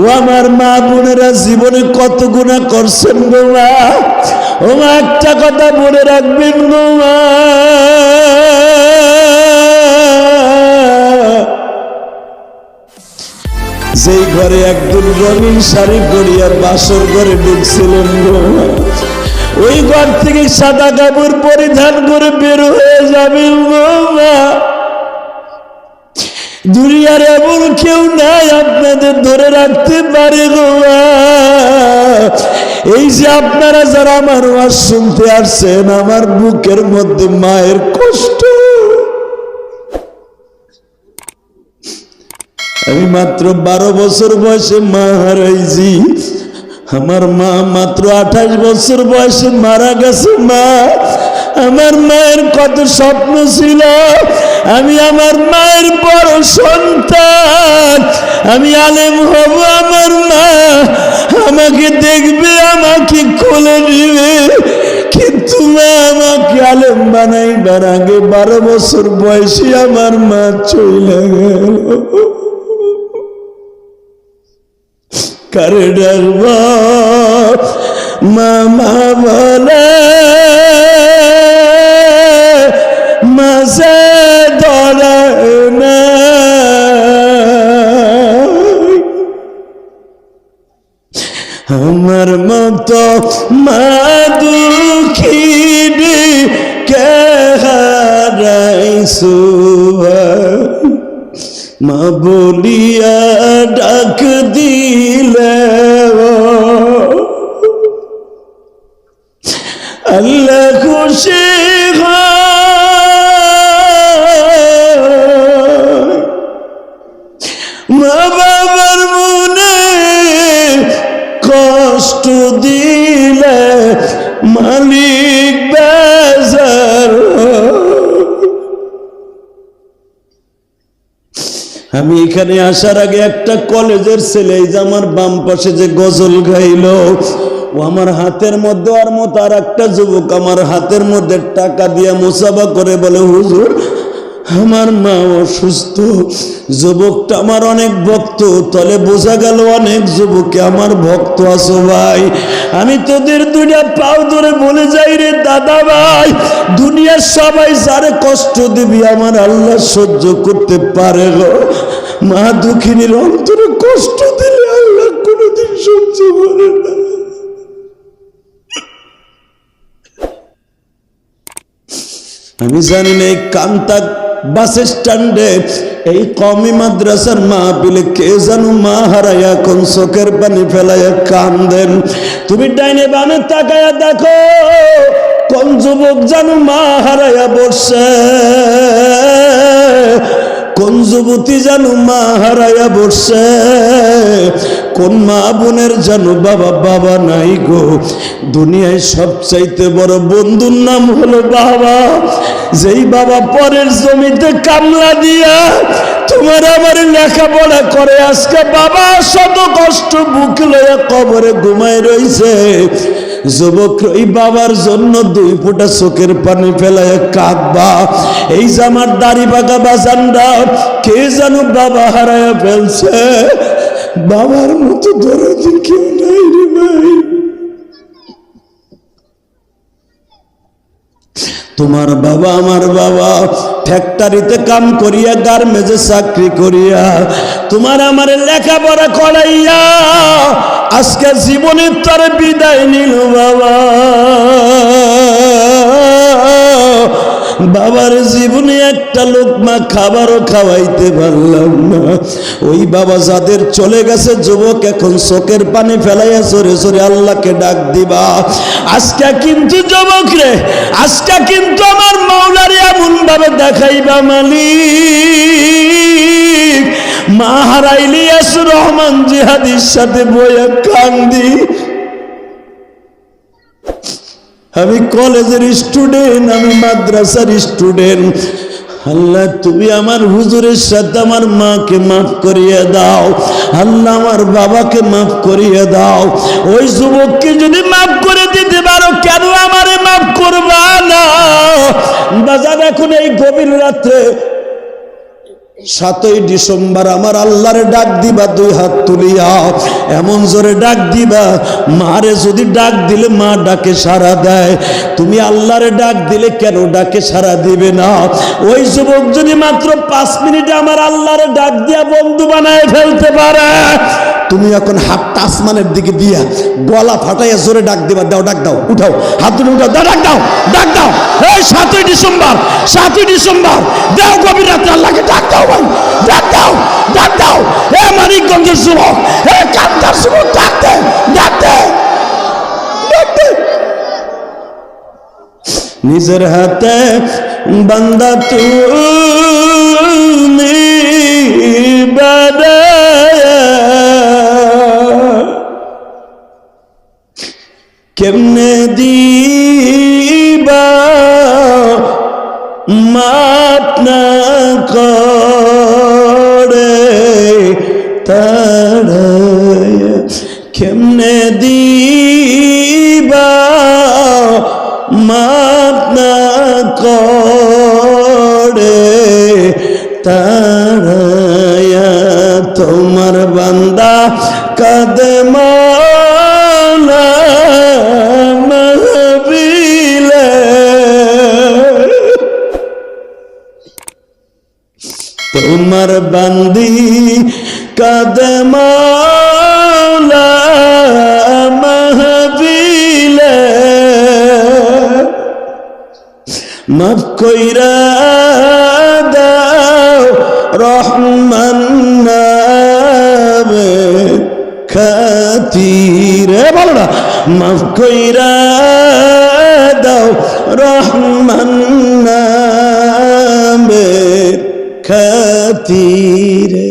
ও আমার মা বোনেরা জীবনে কত গুণা করছেন গো মা? ও মা, একটা কথা মনে রাখবেন গো মা। যেই ঘরে একদিন রঙিন শাড়ি পরিয়া বাসর ঘরে ঢুকছিলেন গো ওই ঘর থেকে সাদা কাপড় পরিধান করে বের হয়ে যাবেন গো মা। দুনিয়ার এমন কেউ নাই আপনাদের ধরে রাখতে পারে এই যে আপনারা যারা আমার ওয়াজ শুনতে আসছেন, আমার বুকের মধ্যে মায়ের কষ্ট। আমি মাত্র বারো বছর বয়সে মা হারাইছি। আমার মা মাত্র আঠাশ বছর বয়সে মারা গেছে মা। আমার মায়ের কত স্বপ্ন ছিল আমি আমার মায়ের বড় সন্তান। আমি আলেম হব আমার মা। আমাকে দেখবে, আমাকে কোলে নিবে। কিন্তু মা আমাকে আলেম বানাইবার আগে বারো বছর বয়সে আমার মা চলে গেল। কারে মা মামা বলে আমার মতো মা কে হারাইছু মা বলিয়া ডাক দিলে আল্লাহ খুশি। মা বাবার মনে কষ্ট দিলে মালিক বেজার। আমি এখানে আসার আগে একটা কলেজের ছেলে যে আমার বাম পাশে যে গজল গাইল, ও আমার হাতের মধ্যে আর মতো আর একটা যুবক আমার হাতের মধ্যে টাকা দিয়ে মোসাবা করে বলে, হুজুর আমার মা অসুস্থ, যুবকটা আমার অনেক ভক্ত তলে বোঝা গেল অনেক যুবকে আমার ভক্ত আছো ভাই। আমি তোদের দুইটা পাও ধরে বলে যাই রে দাদা ভাই, দুনিয়ার সবাই যারে কষ্ট দিবি আমার আল্লাহ সহ্য করতে পারে গো মা দুঃখিনীর অন্তরে কষ্ট দিলে আল্লাহ কোনোদিন সহ্য করে না। আমি জানি না এই কান্তা বাস স্ট্যান্ডে এই কমি মাদ্রাসার মা পিলে কে জানো মা হারাইয়া কোন চোখের পানি ফেলাইয়া কান্দেন? তুমি ডাইনে বামে তাকায়া দেখো, কোন যুবক জানো মা হারাইয়া বসছে কোন যুবতী জানো মা হারাইয়া বসছে কোন মা বোনের জানো বাবা বাবা নাই গো? দুনিয়ায় সবচাইতে বড় বন্ধুর নাম হলো বাবা। যেই বাবা পরের জমিতে কামলা দিয়া তোমার আমার লেখাপড়া করে, আজকে বাবা শত কষ্ট বুক লইয়া কবরে ঘুমায় রইছে। যুবক, এই বাবার জন্য দুই ফোঁটা চোখের পানি ফেলায় কাঁদবা। এই যে আমার দাড়ি পাকা বাজানরা কে জানো বাবা হারায় ফেলছে? বাবার মতো দরদি কেউ নাই রে ভাই। তোমার বাবা, আমার বাবা, ফ্যাক্টরিতে কাম করিয়া গার্মেজে চাকরি করিয়া, তোমার আমার লেখাপড়া করাইয়া, আজকে জীবনের তরে বিদায় নিল বাবা। বাবার জীবনে একটা লোকমা খাবারও খাওয়াইতে পারলাম না। ওই বাবা যাদের চলে গেছে, যুবক এখন চোখের পানি ফেলাইয়া সরে সরে আল্লাহকে ডাক দিবা। আজকে কিন্তু যুবক রে, আজকে কিন্তু আমার মাওলারে এমন ভাবে দেখাইবা মালিক। মা হারাইলিয়াস রহমান জিহাদির সাথে বইয়া কান্দি। আমি কলেজের স্টুডেন্ট, আমি মাদ্রাসার স্টুডেন্ট। আল্লাহ, তুমি আমার হুজুরের সাথে আমার মাকে মাফ করিয়ে দাও। আল্লাহ, আমার বাবাকে মাফ করিয়ে দাও। ওই যুবককে যদি মাফ করে দিতে পারো, কেন আমারে মাফ করবা না? বাজার এখন এই গভীর রাত্রে সাতই ডিসেম্বর আমার আল্লাহরে ডাক দিবা, দুই হাত তুলিয়া। এমন জোরে ডাক দিবা, মারে যদি ডাক দিলে মা ডাকে সারা দেয়। তুমি আল্লাহরে ডাক দিলে কেন ডাকে সারা দিবে না? ওই যুবক যদি মাত্র পাঁচ মিনিটে আমার আল্লাহরে ডাক দিয়া বন্ধু বানায় ফেলতে পারে। তুমি এখন হাতটা আসমানের দিকে দিয়া গলা ফাটাইয়া জোরে ডাক দিবা, দাও, ডাক দাও, উঠাও, হাত তুলে উঠাও, দাও, ডাক দাও ডাক দাও। এই সাতই ডিসেম্বর সাতই ডিসেম্বর, দাও গভীর রাত্রে আল্লাহকে ডাক দাও ভাই, ডাক দাও ডাক দাও। হে মানিকগঞ্জের যুবক এ কান্দার যুবক, ডাক দে ডাক দে ডাক দে। নিজের হাতে বান্দা তুমি কেমনে দিবা? মাপ না করে তাড়ায় কেমনে দিবা? মাপ না করে তাড়ায়া তোমার বান্দা কাদে তোমার বান্দি কদমালা মাহবিলে মাফ কইরা দাও রহমান নামে খাতিরে। বলো না, মাফ কইরা দাও রহমান নামে খাতিরে